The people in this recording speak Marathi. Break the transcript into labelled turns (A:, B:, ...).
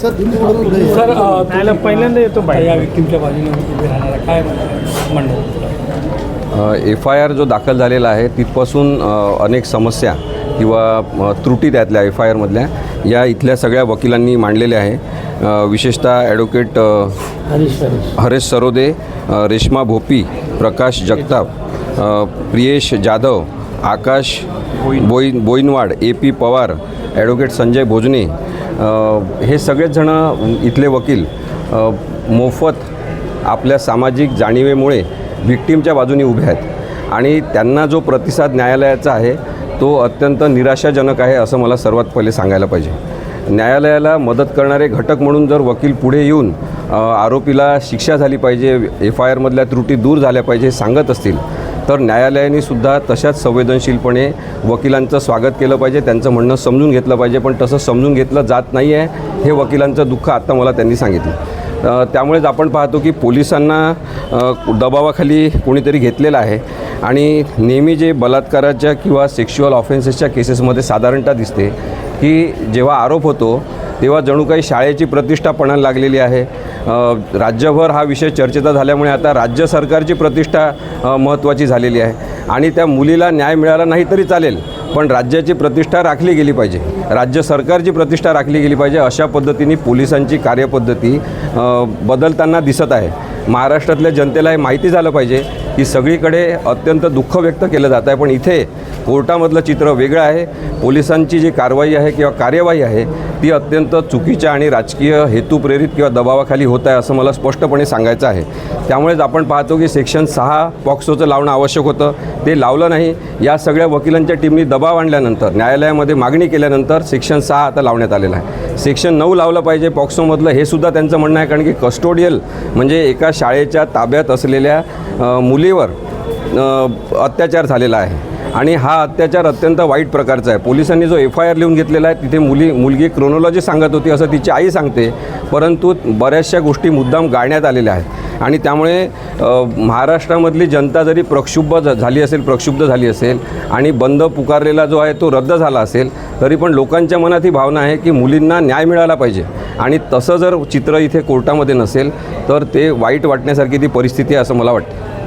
A: सर
B: त्याला पहिल्यांदा येतो
C: या व्यक्तींच्या बाजूने उभे राहणारा काय म्हणणं?
D: एफ आय आर जो दाखल झालेला आहे तिथपासून अनेक समस्या किंवा त्रुटी त्यातल्या एफ आय आरमधल्या या इथल्या सगळ्या वकिलांनी मांडलेल्या आहे. विशेषतः advocate
B: Harish
D: Sarode Reshma Bhopi Prakash Jagtap Priyesh Jadhav Akash Boin Boinwad A P Pawar advocate Sanjay Bhojane हे सगळेच जणं इथले वकील मोफत आपल्या सामाजिक जाणीवेमुळे विक्टीमच्या बाजूने उभे आहेत. आणि त्यांना जो प्रतिसाद न्यायालयाचा आहे तो अत्यंत निराशाजनक आहे असं मला सर्वात पहिले सांगायला पाहिजे. न्यायालयाला मदत करणारे घटक म्हणून जर वकील पुढे येऊन आरोपीला शिक्षा झाली पाहिजे एफ आय आरमधल्या त्रुटी दूर झाल्या पाहिजे हे सांगत असतील तर न्यायालयाने सुद्धा तशाच संवेदनशीलपणे वकिलांचं स्वागत केलं पाहिजे त्यांचं म्हणणं समजून घेतलं पाहिजे पण तसं समजून घेतलं जात नाही आहे हे वकिलांचं दुःख आत्ता मला त्यांनी सांगितलं. त्यामुळेच आपण पाहतो की पोलिसांना दबावाखाली कोणीतरी घेतलेलं आहे आणि नेहमी जे बलात्काराच्या किंवा सेक्शुअल ऑफेन्सेसच्या केसेसमध्ये साधारणतः दिसते की जेव्हा आरोप होतो तेव्हा जणू काही शाळेची प्रतिष्ठा पणाला लागलेली आहे राज्यभर हा विषय चर्चेचा झाल्यामुळे आता राज्य सरकारची प्रतिष्ठा महत्त्वाची झालेली आहे. आणि त्या मुलीला न्याय मिळाला नाही तरी चालेल पण राज्याची प्रतिष्ठा राखली गेली पाहिजे. राज्य सरकारची प्रतिष्ठा राखली गेली पाहिजे अशा पद्धतीने पोलिसांची कार्यपद्धती बदलताना दिसत आहे. महाराष्ट्रातल्या जनतेला हे माहिती झालं पाहिजे की सगळीकडे अत्यंत दुःख व्यक्त केलं जात आहे. पण इथे कोर्टामधलं चित्र वेगळं आहे. पोलिसांची जी कारवाई आहे किंवा कार्यवाही आहे ती अत्यंत चुकीच्या आणि राजकीय हेतुप्रेरित किंवा दबावाखाली होत आहे असं मला स्पष्टपणे सांगायचं आहे. त्यामुळेच आपण पाहतो की सेक्शन सहा पॉक्सोचं लावणं आवश्यक होतं. ते लावलं नाही. या सगळ्या वकिलांच्या टीमनी दबाव आणल्यानंतर न्यायालयामध्ये मागणी केल्यानंतर सेक्शन सहा आता लावण्यात आलेलं आहे. सेक्शन नऊ लावलं पाहिजे पॉक्सोमधलं. हे सुद्धा त्यांचं म्हणणं आहे कारण की कस्टोडियल म्हणजे एका शाळेच्या ताब्यात असलेल्या मुलीवर अत्याचार झालेला आहे. आणि हा अत्याचार अत्यंत वाईट प्रकारचा आहे. पोलिसांनी जो एफ आय आर लिहून घेतलेला आहे तिथे मुली मुलगी क्रोनॉलॉजी सांगत होती असं तिची आई सांगते. परंतु बऱ्याचशा गोष्टी मुद्दाम गाळण्यात आलेल्या आहेत. आणि त्यामुळे महाराष्ट्रामधली जनता जरी प्रक्षुब्ध झाली असेल प्रक्षुब्ध झाली असेल आणि बंद पुकारलेला जो आहे तो रद्द झाला असेल तरी पण लोकांच्या मनात ही भावना आहे की मुलींना न्याय मिळाला पाहिजे. आणि तसं जर चित्र इथे कोर्टामध्ये नसेल तर ते वाईट वाटण्यासारखी ती परिस्थिती आहे असं मला वाटतं.